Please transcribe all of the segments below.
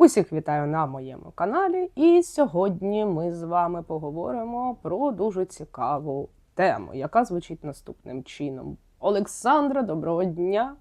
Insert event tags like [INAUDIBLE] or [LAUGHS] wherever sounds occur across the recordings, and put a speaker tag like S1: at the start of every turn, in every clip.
S1: Усіх вітаю на моєму каналі, і сьогодні ми з вами поговоримо про дуже цікаву тему, яка звучить наступним чином. Олександра, доброго дня!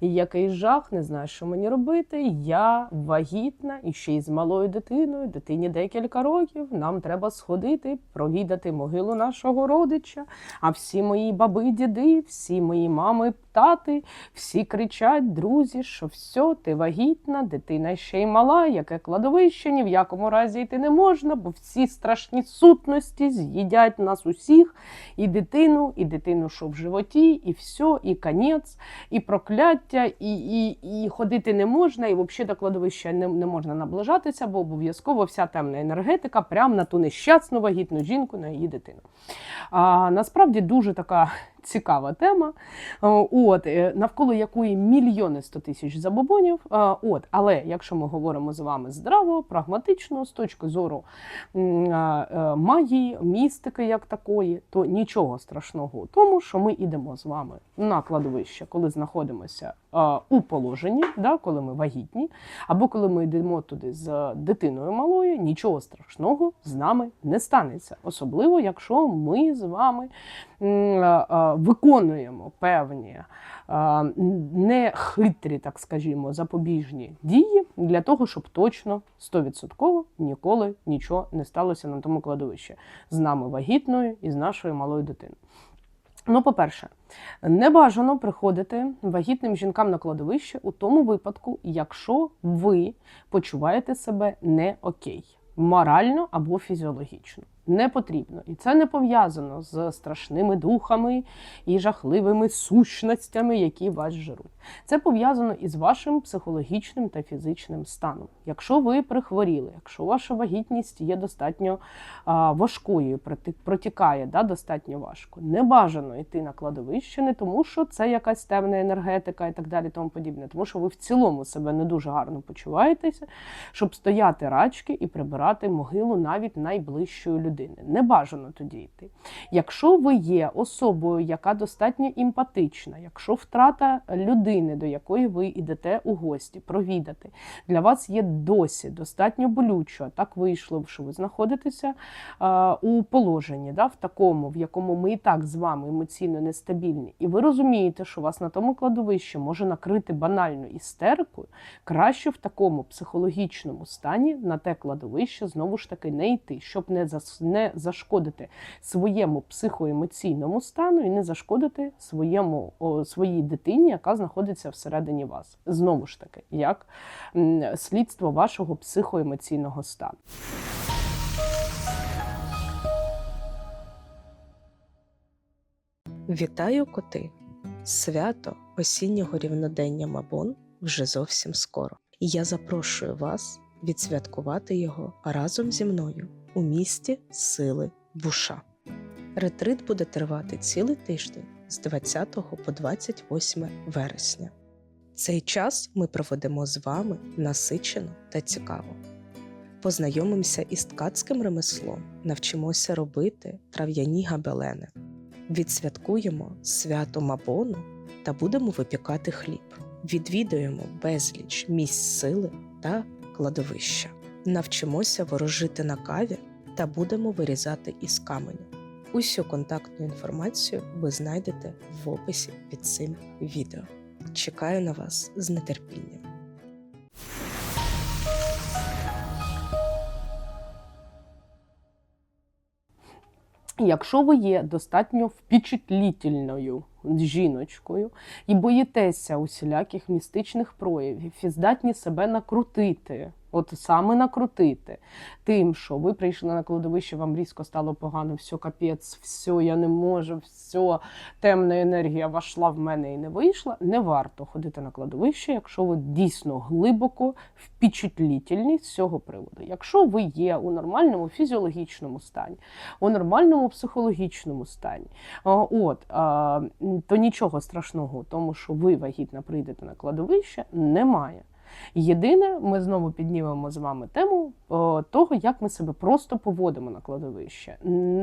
S1: Який жах, не знаю, що мені робити. Я вагітна і ще й з малою дитиною, дитині декілька років. Нам треба сходити, провідати могилу нашого родича. А всі мої баби, діди, всі мої мами, тати, всі кричать, друзі, що все, ти вагітна, дитина ще й мала, яке кладовище, ні в якому разі йти не можна, бо всі страшні сутності з'їдять нас усіх, і дитину, і дитину, що в животі, і все, і конець, і прокляття, і, і, і ходити не можна, і взагалі до кладовища не, не можна наближатися, бо обов'язково вся темна енергетика прямо на ту нещасну вагітну жінку, на її дитину. А, насправді дуже така цікава тема, от, е, навколо якої мільйони сто тисяч забобонів. От, але якщо ми говоримо з вами здраво, прагматично, з точки зору е, магії, містики як такої, то нічого страшного у тому, що ми йдемо з вами на кладовище, коли знаходимося у положенні, да, коли ми вагітні, або коли ми йдемо туди з дитиною малою, нічого страшного з нами не станеться. Особливо, якщо ми з вами виконуємо певні нехитрі, так скажімо, запобіжні дії для того, щоб точно 100% ніколи нічого не сталося на тому кладовищі з нами вагітною і з нашою малою дитиною. Ну, по-перше, не бажано приходити вагітним жінкам на кладовище у тому випадку, якщо ви почуваєте себе не окей, морально або фізіологічно. Не потрібно. І це не пов'язано з страшними духами і жахливими сущностями, які вас жируть. Це пов'язано із вашим психологічним та фізичним станом. Якщо ви прихворіли, якщо ваша вагітність є достатньо а, важкою, протікає да, достатньо важко, не бажано йти на кладовище, не тому, що це якась темна енергетика і так далі, тому подібне, тому що ви в цілому себе не дуже гарно почуваєтеся, щоб стояти рачки і прибирати могилу навіть найближчої людини. Не бажано тоді йти. Якщо ви є особою, яка достатньо емпатична, якщо втрата людини, до якої ви йдете у гості, провідати, для вас є досі достатньо болючо, так вийшло, що ви знаходитеся у положенні, да, в такому, в якому ми і так з вами емоційно нестабільні, і ви розумієте, що вас на тому кладовищі може накрити банальну істерикою, краще в такому психологічному стані на те кладовище знову ж таки не йти, щоб не зас не зашкодити своєму психоемоційному стану і не зашкодити своєму о, своїй дитині, яка знаходиться всередині вас. Знову ж таки, як слідство вашого психоемоційного стану.
S2: Вітаю коти! Свято осіннього рівнодення Мабон вже зовсім скоро. І я запрошую вас відсвяткувати його разом зі мною у місті Сили Буша. Ретрит буде тривати цілий тиждень з 20 по 28 вересня. Цей час ми проведемо з вами насичено та цікаво. Познайомимося із ткацьким ремеслом, навчимося робити трав'яні габелени відсвяткуємо свято Мабону та будемо випікати хліб. Відвідуємо безліч місць сили та кладовища. Навчимося ворожити на каві та будемо вирізати із каменю. Усю контактну інформацію ви знайдете в описі під цим відео. Чекаю на вас з нетерпінням.
S1: Якщо ви є достатньо впечатлітельною жіночкою і боїтеся усіляких містичних проявів, і здатні себе накрутити, от саме накрутити тим, що ви прийшли на кладовище, вам різко стало погано, все капець, все, я не можу, все, темна енергія вошла в мене і не вийшла. Не варто ходити на кладовище, якщо ви дійсно глибоко впечатлітельні з цього приводу. Якщо ви є у нормальному фізіологічному стані, у нормальному психологічному стані, от, то нічого страшного тому, що ви вагітна прийдете на кладовище, немає. Єдине, ми знову піднімемо з вами тему о, того, як ми себе просто поводимо на кладовище.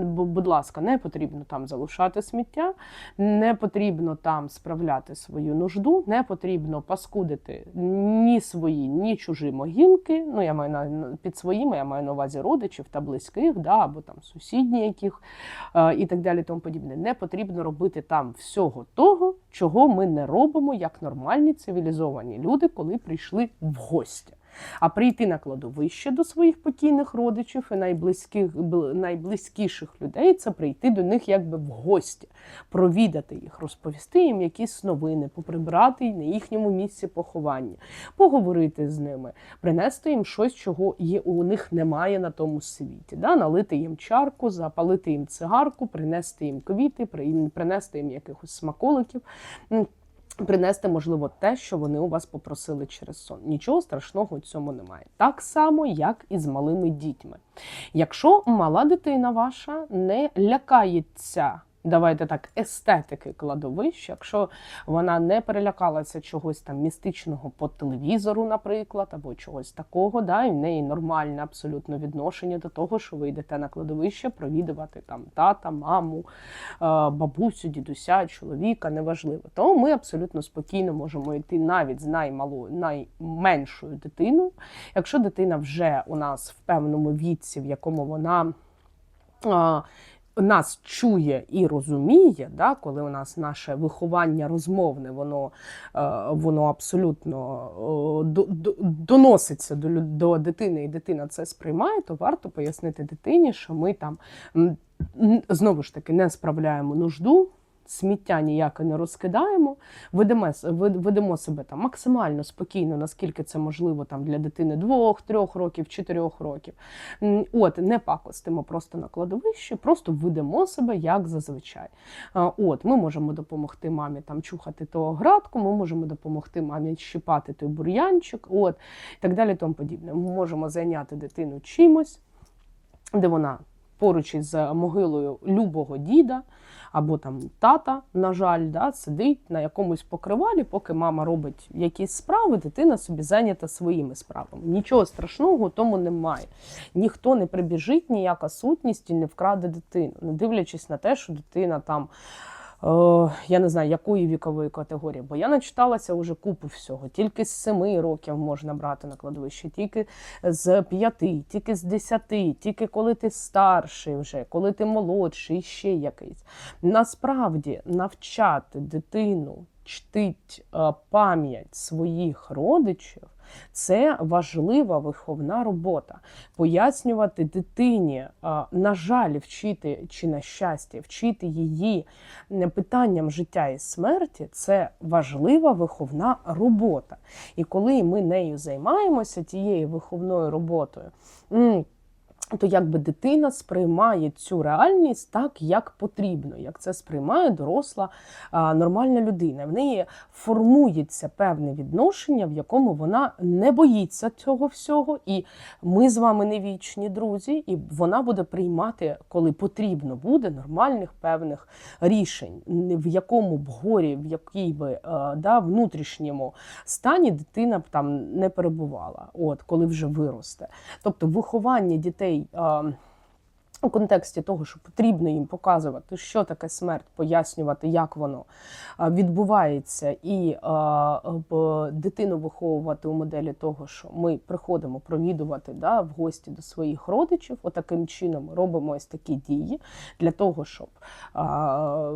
S1: Будь ласка, не потрібно там залишати сміття, не потрібно там справляти свою нужду, не потрібно паскудити ні свої, ні чужі могилки. Ну, я маю на під своїми, я маю на увазі родичів та близьких, да, або там сусідні, яких е, і так далі, тому подібне. Не потрібно робити там всього того, чого ми не робимо як нормальні цивілізовані люди, коли прийшли в гості. А прийти на кладовище до своїх покійних родичів і найблизьких, найблизькіших людей це прийти до них якби в гості, провідати їх, розповісти їм якісь новини, поприбрати на їхньому місці поховання, поговорити з ними, принести їм щось, чого є, у них немає на тому світі. Да? Налити їм чарку, запалити їм цигарку, принести їм квіти, принести їм якихось смаколиків. Принести, можливо, те, що вони у вас попросили через сон. Нічого страшного у цьому немає. Так само, як і з малими дітьми. Якщо мала дитина ваша не лякається, давайте так, естетики кладовища, якщо вона не перелякалася чогось там містичного по телевізору, наприклад, або чогось такого, да, і в неї нормальне абсолютно відношення до того, що ви йдете на кладовище провідувати там тата, маму, е, бабусю, дідуся, чоловіка, неважливо. То ми абсолютно спокійно можемо йти навіть з наймалою, найменшою дитиною. Якщо дитина вже у нас в певному віці, в якому вона. Нас чує і розуміє, да, коли у нас наше виховання розмовне, воно, е, воно абсолютно е, до, до, доноситься до, до дитини, і дитина це сприймає, то варто пояснити дитині, що ми там знову ж таки не справляємо нужду. Сміття ніяке не розкидаємо, ведемо, ведемо себе там максимально спокійно, наскільки це можливо там для дитини двох, трьох років, чотирьох років. От, не пакостимо просто на кладовищі, просто ведемо себе як зазвичай. От, ми можемо допомогти мамі там чухати того градку, ми можемо допомогти мамі щипати той бур'янчик, от, і так далі, тому подібне. Ми можемо зайняти дитину чимось, де вона поруч із могилою любого діда або там тата, на жаль, да, сидить на якомусь покривалі, поки мама робить якісь справи, дитина собі зайнята своїми справами. Нічого страшного у тому немає. Ніхто не прибіжить, ніяка сутність і не вкраде дитину, не дивлячись на те, що дитина там. Е, Я не знаю, якої вікової категорії, бо я начиталася вже купу всього. Тільки з семи років можна брати на кладовище, тільки з п'яти, тільки з десяти, тільки коли ти старший вже, коли ти молодший, ще якийсь. Насправді навчати дитину чтить е, пам'ять своїх родичів. Це важлива виховна робота. Пояснювати дитині, на жаль, вчити чи на щастя, вчити її питанням життя і смерті це важлива виховна робота. І коли ми нею займаємося, тією виховною роботою. То якби дитина сприймає цю реальність так, як потрібно, як це сприймає доросла нормальна людина. В неї формується певне відношення, в якому вона не боїться цього всього, і ми з вами не вічні друзі, і вона буде приймати, коли потрібно буде, нормальних певних рішень, в якому б горі, в якій би е, да, внутрішньому стані дитина б там не перебувала, от коли вже виросте. Тобто виховання дітей. Е, у контексті того, що потрібно їм показувати, що таке смерть, пояснювати, як воно відбувається, і б- дитину виховувати у моделі того, що ми приходимо провідувати да, в гості до своїх родичів. Отаким чином робимо ось такі дії для того, щоб а,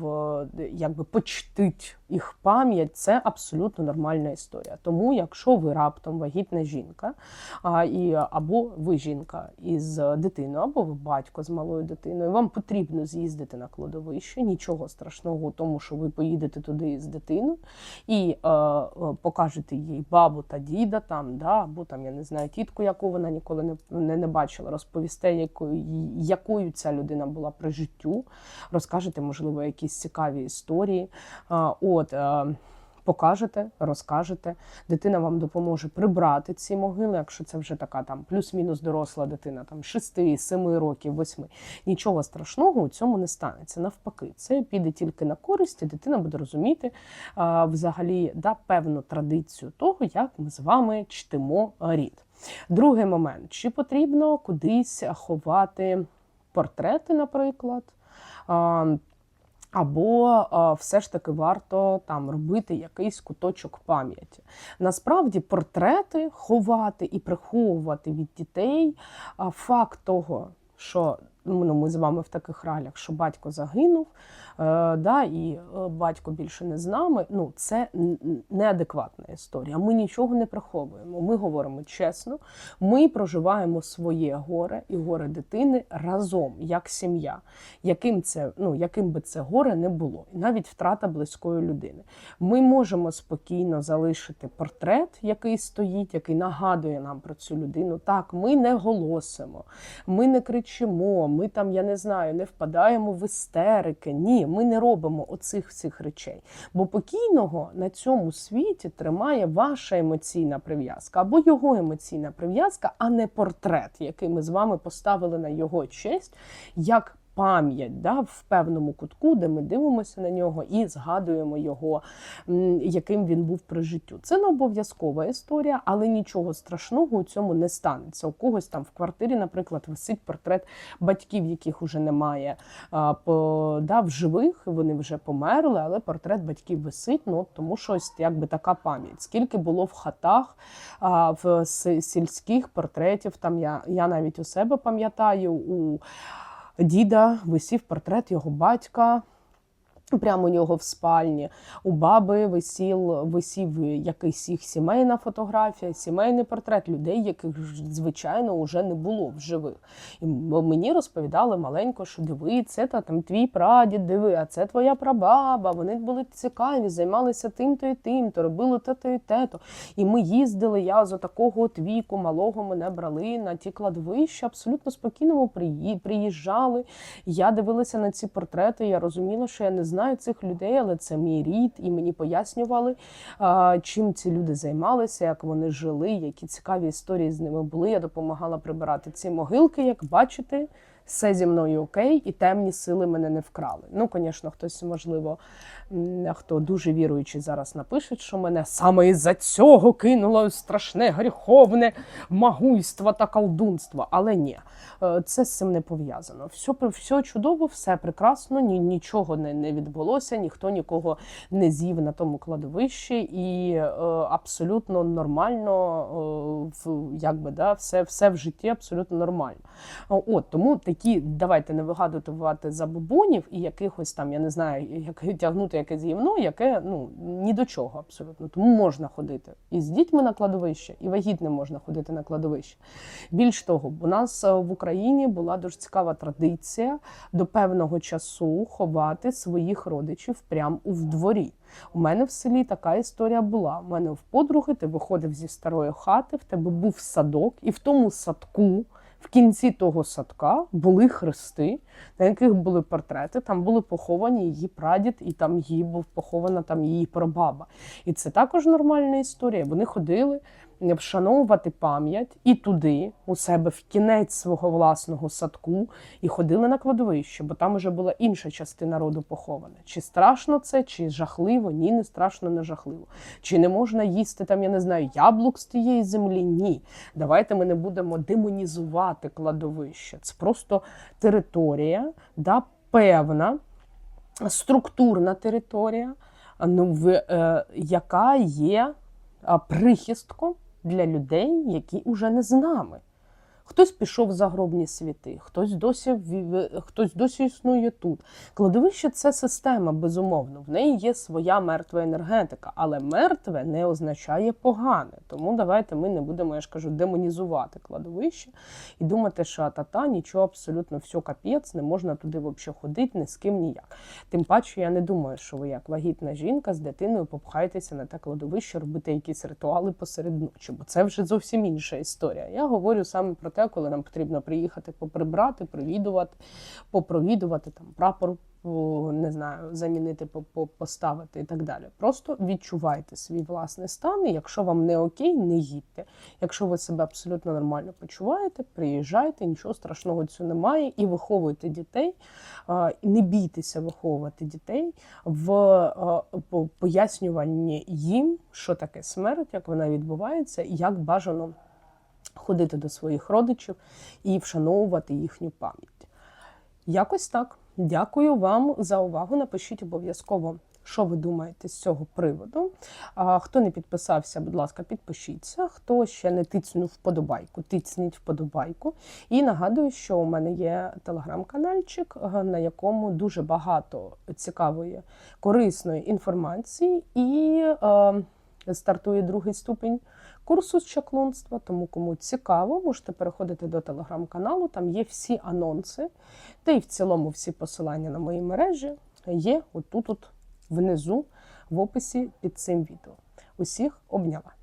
S1: в, якби почтить їх пам'ять. Це абсолютно нормальна історія. Тому, якщо ви раптом вагітна жінка, а, і, або ви жінка із дитиною, або ви батько з малою дитиною, вам потрібно з'їздити на кладовище. Нічого страшного у тому, що ви поїдете туди з дитиною і е, е, покажете їй бабу та діда там, да, або там, я не знаю, тітку, яку вона ніколи не, не, не бачила, розповісте, якою, якою ця людина була при життю, розкажете, можливо, якісь цікаві історії. А, от, е, покажете, розкажете. Дитина вам допоможе прибрати ці могили, якщо це вже така там плюс-мінус доросла дитина, там 6, 7 років, 8. Нічого страшного у цьому не станеться. Навпаки, це піде тільки на користь, і дитина буде розуміти а, взагалі да, певну традицію того, як ми з вами чтимо рід. Другий момент: чи потрібно кудись ховати портрети, наприклад. Або а, все ж таки варто там робити якийсь куточок пам'яті. Насправді портрети ховати і приховувати від дітей а, факт того, що ну, ми з вами в таких ралях, що батько загинув, е, да, і е, батько більше не з нами. Ну, це неадекватна історія. Ми нічого не приховуємо. Ми говоримо чесно, ми проживаємо своє горе і горе дитини разом, як сім'я, яким це, ну, яким би це горе не було, і навіть втрата близької людини. Ми можемо спокійно залишити портрет, який стоїть, який нагадує нам про цю людину. Так, ми не голосимо, ми не кричимо, ми там, я не знаю, не впадаємо в істерики. Ні, ми не робимо оцих всіх речей. Бо покійного на цьому світі тримає ваша емоційна прив'язка або його емоційна прив'язка, а не портрет, який ми з вами поставили на його честь, як пам'ять да, в певному кутку, де ми дивимося на нього і згадуємо його, яким він був при життю. Це не обов'язкова історія, але нічого страшного у цьому не станеться. У когось там в квартирі, наприклад, висить портрет батьків, яких уже немає по, да, в живих, вони вже померли, але портрет батьків висить, ну тому що ось якби така пам'ять. Скільки було в хатах, в сільських портретів, там я, я навіть у себе пам'ятаю, у діда висів портрет його батька. Прямо у нього в спальні. У баби висів, висів якийсь їх сімейна фотографія, сімейний портрет людей, яких звичайно вже не було в живих. І мені розповідали маленько, що диви, це та там твій прадід, диви, а це твоя прабаба. Вони були цікаві, займалися тим-то і тим-то, робили те-то і те-то. І ми їздили. Я з такого от віку малого мене брали на ті кладовища, абсолютно спокійно приї- приїжджали. Я дивилася на ці портрети. Я розуміла, що я не знаю цих людей, але це мій рід, і мені пояснювали, чим ці люди займалися, як вони жили, які цікаві історії з ними були. Я допомагала прибирати ці могилки. Як бачите, все зі мною окей, і темні сили мене не вкрали. Ну, звісно, хтось, можливо, хто дуже віруючий зараз напише, що мене саме із-за цього кинуло страшне гріховне магуйство та колдунство. Але ні, е, це з цим не пов'язано. Все, все чудово, все прекрасно, ні, нічого не, не відбулося, ніхто нікого не з'їв на тому кладовищі, і е, абсолютно нормально, е, в, якби, да, все, все в житті абсолютно нормально. От тому такі, давайте не вигадувати забобонів і якихось там, я не знаю, як [LAUGHS] тягнути якесь гівно, яке ну ні до чого абсолютно. Тому можна ходити і з дітьми на кладовище, і вагітним можна ходити на кладовище. Більш того, у нас е, в Україні була дуже цікава традиція до певного часу ховати своїх родичів прямо у дворі. У мене в селі така історія була. У мене в подруги ти виходив зі старої хати, в тебе був садок, і в тому садку. В кінці того садка були хрести, на яких були портрети. Там були поховані її прадід, і там її був похована там її прабаба. І це також нормальна історія. Вони ходили вшановувати пам'ять і туди, у себе в кінець свого власного садку, і ходили на кладовище, бо там вже була інша частина роду похована. Чи страшно це, чи жахливо? Ні, не страшно, не жахливо. Чи не можна їсти там, я не знаю, яблук з тієї землі? Ні. Давайте ми не будемо демонізувати кладовище. Це просто територія, да, певна структурна територія, ну, в, е, яка є а, прихистком для людей, які уже не з нами. Хтось пішов в загробні світи, хтось досі хтось досі існує тут. Кладовище це система, безумовно. В неї є своя мертва енергетика, але мертве не означає погане. Тому давайте ми не будемо, я ж кажу, демонізувати кладовище і думати, що та-та, нічого абсолютно все капець, не можна туди взагалі ходити, ні з ким ніяк. Тим паче, я не думаю, що ви як вагітна жінка з дитиною попхаєтеся на те кладовище, робити якісь ритуали посеред ночі, бо це вже зовсім інша історія. Я говорю саме про те, коли нам потрібно приїхати поприбрати, привідувати, попровідувати там прапор не знаю, замінити, по- по- поставити і так далі. Просто відчувайте свій власний стан. І якщо вам не окей, не їдьте. Якщо ви себе абсолютно нормально почуваєте, приїжджайте, нічого страшного цього немає, і виховуйте дітей. Не бійтеся виховувати дітей в пояснюванні їм, що таке смерть, як вона відбувається, і як бажано ходити до своїх родичів і вшановувати їхню пам'ять. Якось так. Дякую вам за увагу. Напишіть обов'язково, що ви думаєте з цього приводу. А, хто не підписався, будь ласка, підпишіться. Хто ще не тицнув вподобайку, тицніть вподобайку. І нагадую, що у мене є телеграм-канальчик, на якому дуже багато цікавої, корисної інформації, і е, стартує другий ступінь курсу з чаклунства. Тому кому цікаво, можете переходити до телеграм-каналу. Там є всі анонси, та й в цілому всі посилання на мої мережі є отут, от внизу в описі під цим відео. Усіх обняла.